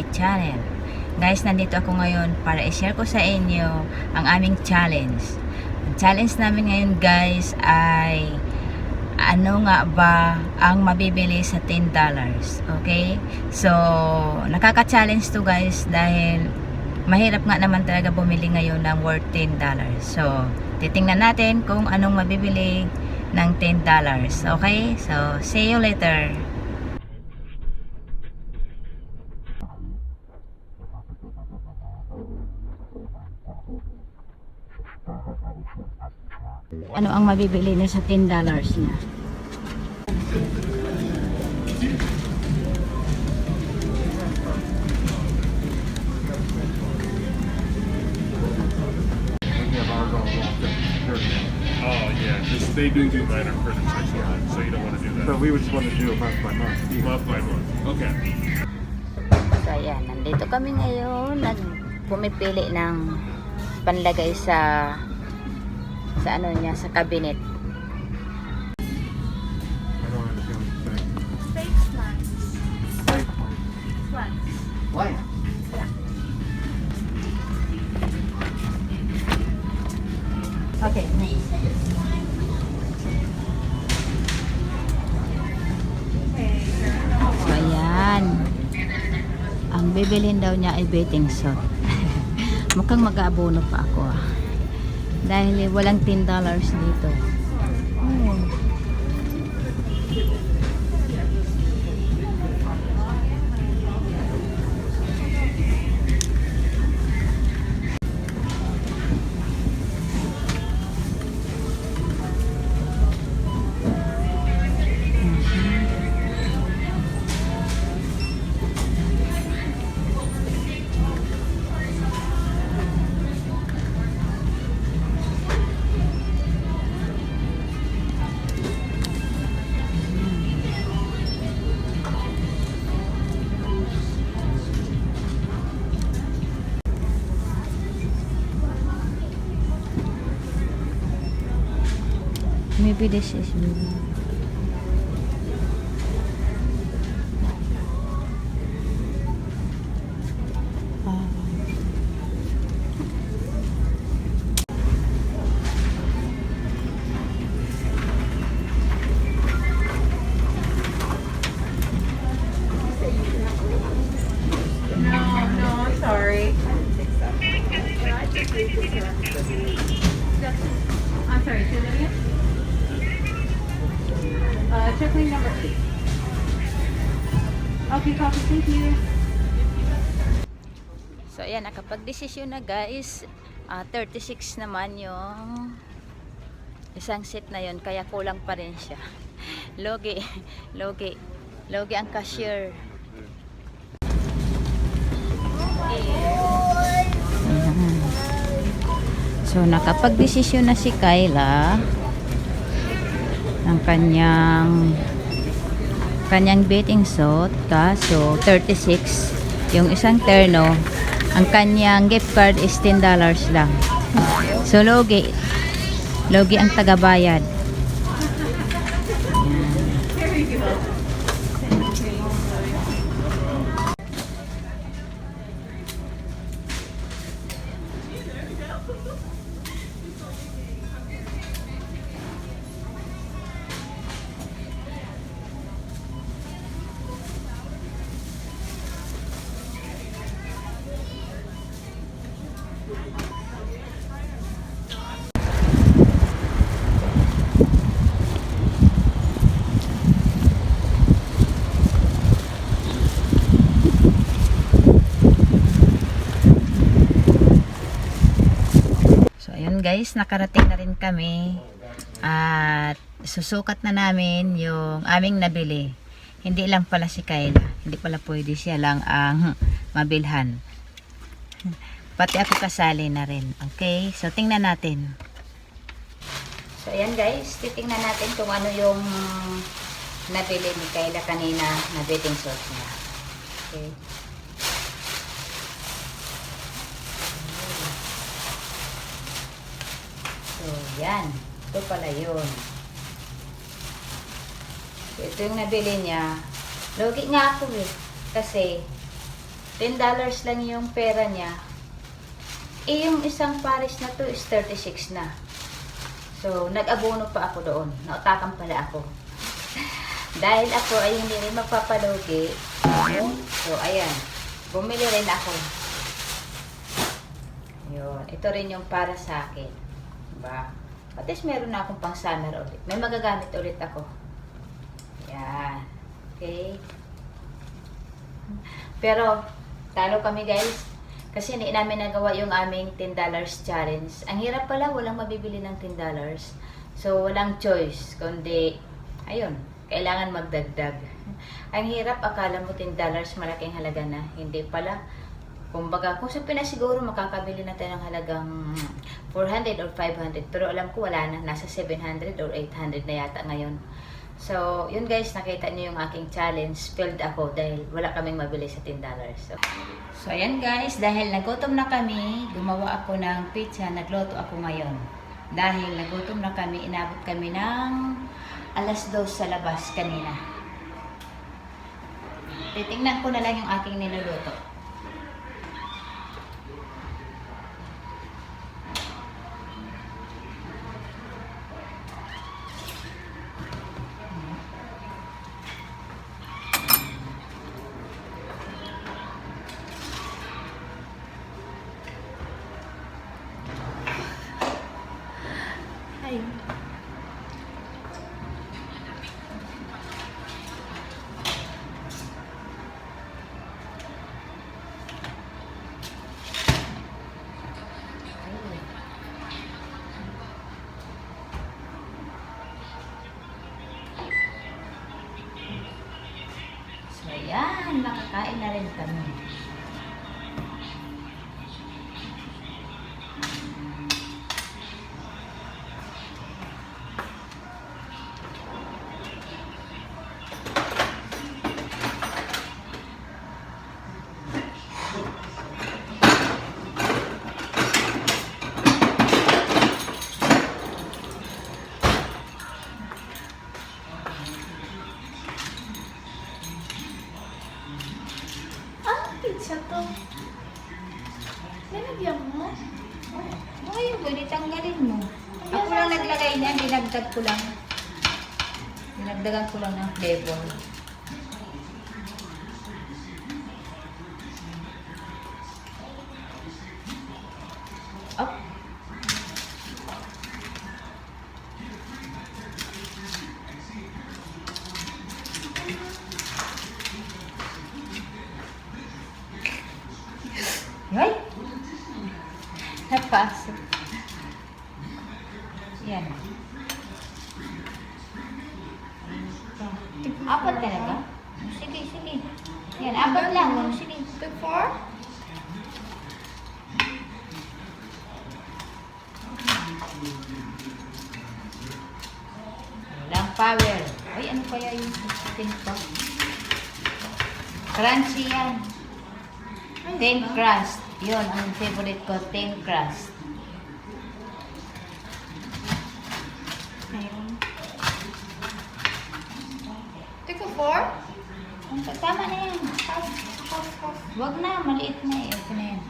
my channel. Guys, nandito ako ngayon para i-share ko sa inyo ang aming challenge. Ang challenge namin ngayon guys ay ano nga ba ang mabibili sa $10. Okay? So, nakaka-challenge to guys dahil mahirap nga naman talaga bumili ngayon ng worth $10. So, titingnan natin kung anong mabibili ng $10. Okay? So, see you later. Ano ang mabibili niya sa $10 niya? Oh yeah, just they do do minor furniture, so you don't want to do that. But we would just want to do it month by month. month by month. Okay. So ayan, nandito kami ngayon nag pumipili ng panlagay sa sa ano niya, sa cabinet. Slants. Why? Okay. So ayan. Ang bibilhin daw niya ay betting shot. Mukhang mag-aabono pa ako ah. Dahil eh, walang $10 dito. Maybe this is maybe. Ah. No, no, I'm sorry. I'm sorry, say that again? Uh, check lane number eight. Okay, copy, thank you. So ayan, nakapag-desisyon na guys. Ah, 36 naman yung isang set na yon kaya kulang pa rin siya. Logi, logi, logi ang cashier. So nakapag-desisyon na si Kyla ng kanyang kanyang betting suit kaso 36 yung isang terno ang kanyang gift card is $10 lang. So logi logi ang tagabayad ayun guys, nakarating na rin kami. At susukat na namin yung aming nabili. Hindi lang pala si Kayla. Hindi pala pwede siya lang ang mabilhan. Pati ako kasali na rin. Okay? So, tingnan natin. So, ayan guys. Titingnan natin kung ano yung nabili ni Kayla kanina na betting sauce niya. Okay? So, yan. Ito pala yun. So, ito yung nabili niya. Logi nga ako eh. Kasi, 10 dollars lang yung pera niya. Eh, yung isang pares na to is 36 na. So, nag-abono pa ako doon. Nautakan pala ako. Dahil ako ay hindi rin magpapalugi. So, ayan. Bumili rin ako. Yun. Ito rin yung para sa akin. Diba? At least meron na akong pang summer ulit. May magagamit ulit ako. Yan. Okay. Pero, talo kami guys. Kasi hindi namin nagawa yung aming $10 challenge. Ang hirap pala, walang mabibili ng $10. So, walang choice. Kundi, ayun, kailangan magdagdag. Ang hirap, akala mo $10 malaking halaga na. Hindi pala. Kumbaga, kung sa Pinas siguro makakabili na tayo ng halagang 400 or 500. Pero alam ko wala na. Nasa 700 or 800 na yata ngayon. So, yun guys, nakita niyo yung aking challenge. Failed ako dahil wala kaming mabili sa $10. So, so ayan guys, dahil nagutom na kami, gumawa ako ng pizza, nagluto ako ngayon. Dahil nagutom na kami, inabot kami ng alas 2 sa labas kanina. Titingnan ko na lang yung aking niluluto. 在那里等你。Pizza to. Nilagyan mo? Ay, pwede tanggalin mo. Ako lang naglagay niyan, dinagdag ko lang. Dinagdagan ko lang ng flavor. Napasok. Yan. Apat talaga? Sige, sige. Yan, apat lang. Sige. The four? Walang power. Ay, ano kaya yung thin pa? Crunchy yan. Thin crust. Yun, ang favorite ko, thin crust. Ayun. Take a four? Ang- Tama na yan. Half, half, half. Huwag na, maliit na eh. Okay na yan.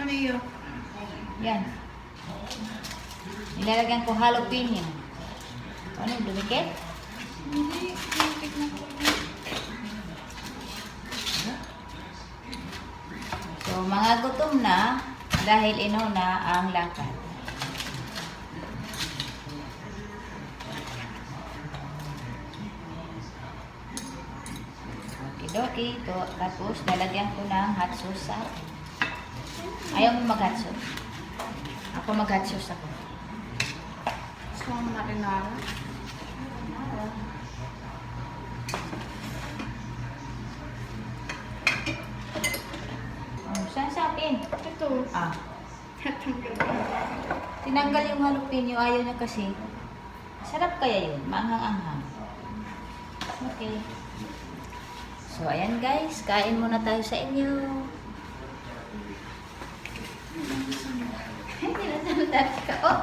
Ano yun? Yan. Nilalagyan ko jalapeno. Ano, dumikit? Hindi. So, mga gutom na dahil inuna ang lakad. Okidoki. To, tapos, lalagyan ko ng hot sauce sa. Ayaw mo mag-hot sauce? Ako mag-hot sauce ako. Gusto mo marinara? Oh, saan sa akin? Ito. Ah, Natanggal tinanggal yung jalapeno. Ayaw niya kasi. Sarap kaya yun. Maanghang-anghang. Okay. So, So, ayan guys, kain muna tayo sa inyo. Ka. Oh!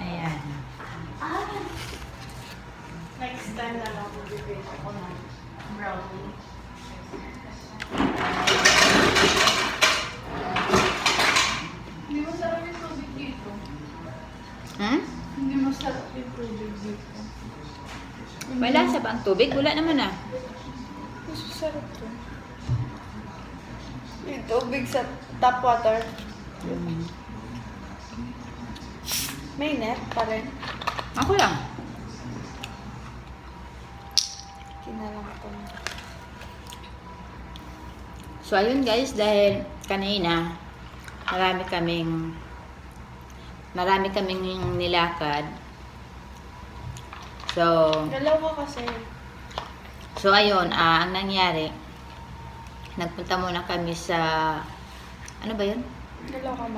Ayan. Next time na lang magbibigay ako ng brownie. Hindi yung tubig dito. Hmm? Hindi yung tubig dito. May lasa ba ang tubig? Wala naman ah. Mas masarap to. Yung tubig sa tap water. May net pa rin. Ako lang. Kinalang ko. So, ayun guys, dahil kanina, marami kaming, marami kaming nilakad. So, Dalawa kasi. so ayun, ah, ang nangyari, nagpunta muna kami sa, ano ba yun?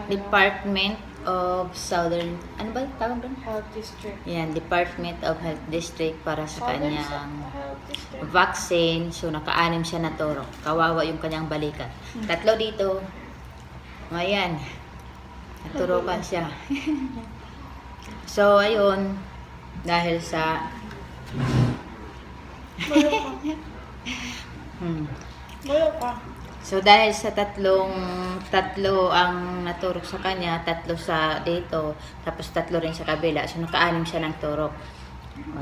Department of Southern, ano ba tawag doon? Health District. Yan, Department of Health District para sa Southern kanyang vaccine. So, naka-anim siya na toro. Kawawa yung kanyang balikat. Tatlo dito. Ayan. Naturokan siya. so, ayun. Dahil sa... hmm. Wala ka. So, dahil sa tatlong, tatlo ang naturok sa kanya, tatlo sa dito, tapos tatlo rin sa kabila. So, naka-anim siya ng turok.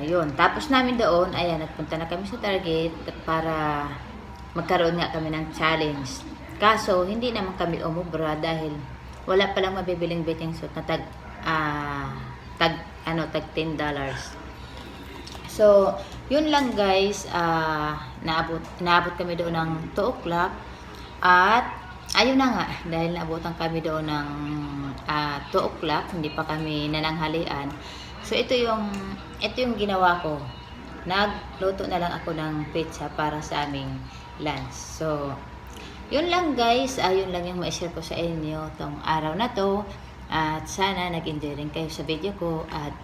Ayun. Tapos namin doon, ayan, nagpunta na kami sa Target para magkaroon nga kami ng challenge. Kaso, hindi naman kami umubra dahil wala palang mabibiling betting suit na tag, ah, tag, ano, tag $10. So, yun lang guys, ah, naabot, naabot kami doon ng 2 o'clock at ayun na nga, dahil naabutan kami doon ng ah, 2 o'clock, hindi pa kami nananghalian. So, ito yung, ito yung ginawa ko. Nagluto na lang ako ng pizza para sa aming lunch. So, yun lang guys, ayun lang yung ma-share ko sa inyo tong araw na to. At sana nag-enjoy rin kayo sa video ko. At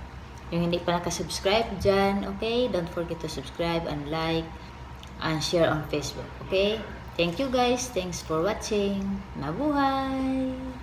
yung hindi pa nakasubscribe dyan, okay? Don't forget to subscribe and like and share on Facebook, okay? Thank you guys. Thanks for watching. Mabuhay!